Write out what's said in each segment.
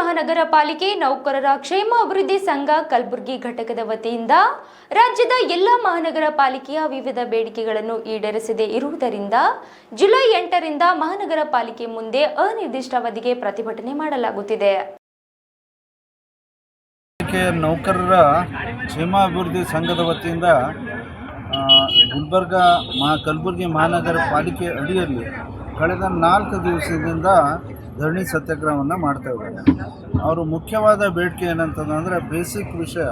ಮಹಾನಗರ ಪಾಲಿಕೆ ನೌಕರರ ಕ್ಷೇಮ ಅಭಿವೃದ್ಧಿ ಸಂಘ ಕಲಬುರಗಿ ಘಟಕದ ವತಿಯಿಂದ ರಾಜ್ಯದ ಎಲ್ಲ ಮಹಾನಗರ ಪಾಲಿಕೆಯ ವಿವಿಧ ಬೇಡಿಕೆಗಳನ್ನು ಈಡೇರಿಸದೇ ಇರುವುದರಿಂದ ಜುಲೈ ಎಂಟರಿಂದ ಮಹಾನಗರ ಪಾಲಿಕೆ ಮುಂದೆ ಅನಿರ್ದಿಷ್ಟಾವಧಿಗೆ ಪ್ರತಿಭಟನೆ ಮಾಡಲಾಗುತ್ತಿದೆ. ನೌಕರರ ಕ್ಷೇಮಾಭಿವೃದ್ಧಿ ಸಂಘದ ವತಿಯಿಂದ ಗುಲ್ಬರ್ಗ ಮಹಾ, ಕಲಬುರಗಿ ಮಹಾನಗರ ಪಾಲಿಕೆ ಅಡಿಯಲ್ಲಿ ಕಳೆದ ನಾಲ್ಕು ದಿವಸದಿಂದ ಧರಣಿ ಸತ್ಯಾಗ್ರಹವನ್ನು ಮಾಡ್ತಾ ಇದ್ದಾರೆ. ಅವರು ಮುಖ್ಯವಾದ ಬೇಡಿಕೆ ಏನಂತಂದರೆ ಬೇಸಿಕ್ ವಿಷಯ.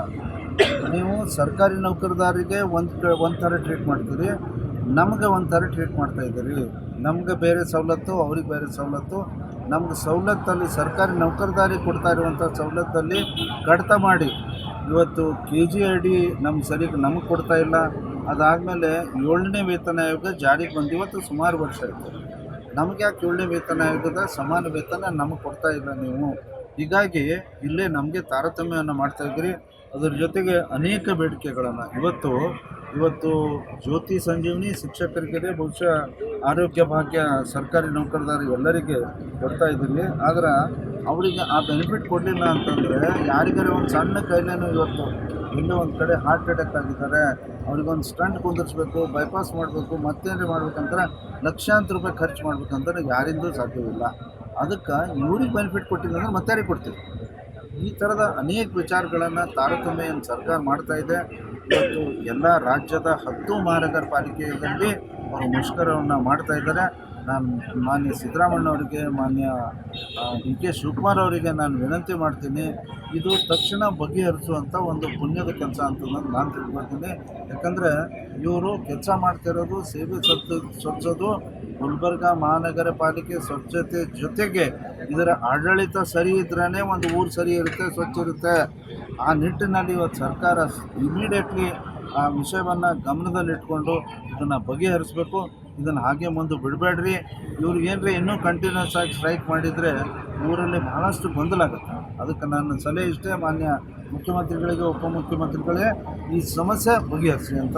ನೀವು ಸರ್ಕಾರಿ ನೌಕರದಾರಿಗೆ ಒಂದು ಕ ಒಂದು ಥರ ಟ್ರೀಟ್ ಮಾಡ್ತೀರಿ. ನಮಗೆ ಒಂದು ಥರ ಟ್ರೀಟ್ ಮಾಡ್ತಾ ಇದ್ದೀರಿ. ನಮಗೆ ಬೇರೆ ಸವಲತ್ತು, ಅವ್ರಿಗೆ ಬೇರೆ ಸವಲತ್ತು. ನಮ್ಗೆ ಸವಲತ್ತಲ್ಲಿ ಸರ್ಕಾರಿ ನೌಕರದಾರಿಗೆ ಕೊಡ್ತಾ ಇರುವಂಥ ಸವಲತ್ತಲ್ಲಿ ಕಡಿತ ಮಾಡಿ. ಇವತ್ತು ಕೆ ಜಿ ಐ ಡಿ ನಮ್ಮ ಸರಿಗೆ ನಮಗೆ ಕೊಡ್ತಾ ಇಲ್ಲ. ಅದಾದಮೇಲೆ ಏಳನೇ ವೇತನ ಆಯೋಗ ಜಾರಿಗೆ ಬಂದು ಇವತ್ತು ಸುಮಾರು ವರ್ಷ ಆಯಿತು. ನಮಗೆ ಯಾಕೆ ಏಳನೇ ವೇತನ ಆಯೋಗದ ಸಮಾನ ವೇತನ ನಮಗೆ ಕೊಡ್ತಾ ಇಲ್ಲ ನೀವು. ಹೀಗಾಗಿ ಇಲ್ಲೇ ನಮಗೆ ತಾರತಮ್ಯವನ್ನು ಮಾಡ್ತಾ ಇದ್ದೀರಿ. ಅದರ ಜೊತೆಗೆ ಅನೇಕ ಬೇಡಿಕೆಗಳನ್ನು. ಇವತ್ತು ಇವತ್ತು ಜ್ಯೋತಿ ಸಂಜೀವಿನಿ ಶಿಕ್ಷಕರಿಗೆ ಬಹುಶಃ ಆರೋಗ್ಯ ಭಾಗ್ಯ ಸರ್ಕಾರಿ ನೌಕರದಾರ ಎಲ್ಲರಿಗೆ ಕೊಡ್ತಾ ಇದ್ದೀವಿ ಆದ್ರೆ ಅವರಿಗೆ ಆ ಬೆನಿಫಿಟ್ ಕೊಡಲಿಲ್ಲ ಅಂತಂದರೆ ಯಾರಿಗಾರ ಒಂದು ಸಣ್ಣ ಕೈಲೇನೂ ಇವತ್ತು ಇನ್ನೂ ಒಂದು ಕಡೆ ಹಾರ್ಟ್ ಅಟ್ಯಾಕ್ ಆಗಿದ್ದಾರೆ. ಅವ್ರಿಗೊಂದು ಸ್ಟಂಟ್ ಕುಂದಿರ್ಸ್ಬೇಕು ಬೈಪಾಸ್ ಮಾಡಬೇಕು ಮತ್ತೇನು ಮಾಡ್ಬೇಕಂದ್ರೆ ಲಕ್ಷಾಂತರ ರೂಪಾಯಿ ಖರ್ಚು ಮಾಡ್ಬೇಕಂದ್ರೆ ಯಾರಿಂದೂ ಸಾಧ್ಯವಿಲ್ಲ. ಅದಕ್ಕೆ ಇವ್ರಿಗೆ ಬೆನಿಫಿಟ್ ಕೊಟ್ಟಿಲ್ಲ ಅಂದ್ರೆ ಮತ್ತೆ ಯಾರಿಗೆ ಕೊಡ್ತೀವಿ ಈ ಥರದ ಅನೇಕ ವಿಚಾರಗಳನ್ನು ತಾರತಮ್ಯ ಏನು ಸರ್ಕಾರ ಮಾಡ್ತಾ ಇದೆ. ಇವತ್ತು ಎಲ್ಲ ರಾಜ್ಯದ ಹತ್ತು ಮಹಾನಗರ ಪಾಲಿಕೆಯಲ್ಲಿ ಅವರು ಮುಷ್ಕರವನ್ನು ಮಾಡ್ತಾ ಇದ್ದಾರೆ. ನಾನು ಮಾನ್ಯ ಸಿದ್ದರಾಮಣ್ಣವರಿಗೆ ಮಾನ್ಯ ಡಿ ಕೆ ಶಿವಕುಮಾರ್ ಅವರಿಗೆ ನಾನು ವಿನಂತಿ ಮಾಡ್ತೀನಿ, ಇದು ತಕ್ಷಣ ಬಗೆಹರಿಸುವಂಥ ಒಂದು ಪುಣ್ಯದ ಕೆಲಸ ಅಂತ ನಾನು ತಿಳ್ಕೊಳ್ತೀನಿ. ಯಾಕಂದರೆ ಇವರು ಕೆಲಸ ಮಾಡ್ತಿರೋದು ಸೇವೆ ಸತ್ತು ಸ್ವಚ್ಛೋದು ಗುಲ್ಬರ್ಗ ಮಹಾನಗರ ಪಾಲಿಕೆ ಸ್ವಚ್ಛತೆ ಜೊತೆಗೆ ಇದರ ಆಡಳಿತ ಸರಿ ಇದ್ರೇ ಒಂದು ಊರು ಸರಿ ಇರುತ್ತೆ, ಸ್ವಚ್ಛ ಇರುತ್ತೆ. ಆ ನಿಟ್ಟಿನಲ್ಲಿ ಇವತ್ತು ಸರ್ಕಾರ ಇಮಿಡಿಯೇಟ್ಲಿ ಆ ವಿಷಯವನ್ನು ಗಮನದಲ್ಲಿಟ್ಕೊಂಡು ಇದನ್ನು ಬಗೆಹರಿಸಬೇಕು. ಇದನ್ನು ಹಾಗೆ ಮುಂದೆ ಬಿಡಬೇಡ್ರಿ. ಇವ್ರಿಗೇನ್ರಿ ಇನ್ನೂ ಕಂಟಿನ್ಯೂಸ್ ಆಗಿ ಸ್ಟ್ರೈಕ್ ಮಾಡಿದರೆ ಊರಲ್ಲಿ ಬಹಳಷ್ಟು ಗೊಂದಲ ಆಗುತ್ತೆ. ಅದಕ್ಕೆ ನನ್ನ ಸಲಹೆ ಇಷ್ಟೇ ಮಾನ್ಯ ಮುಖ್ಯಮಂತ್ರಿಗಳಿಗೆ, ಉಪಮುಖ್ಯಮಂತ್ರಿಗಳೇ ಈ ಸಮಸ್ಯೆ ಬಗೆಹರಿಸಿ ಅಂತ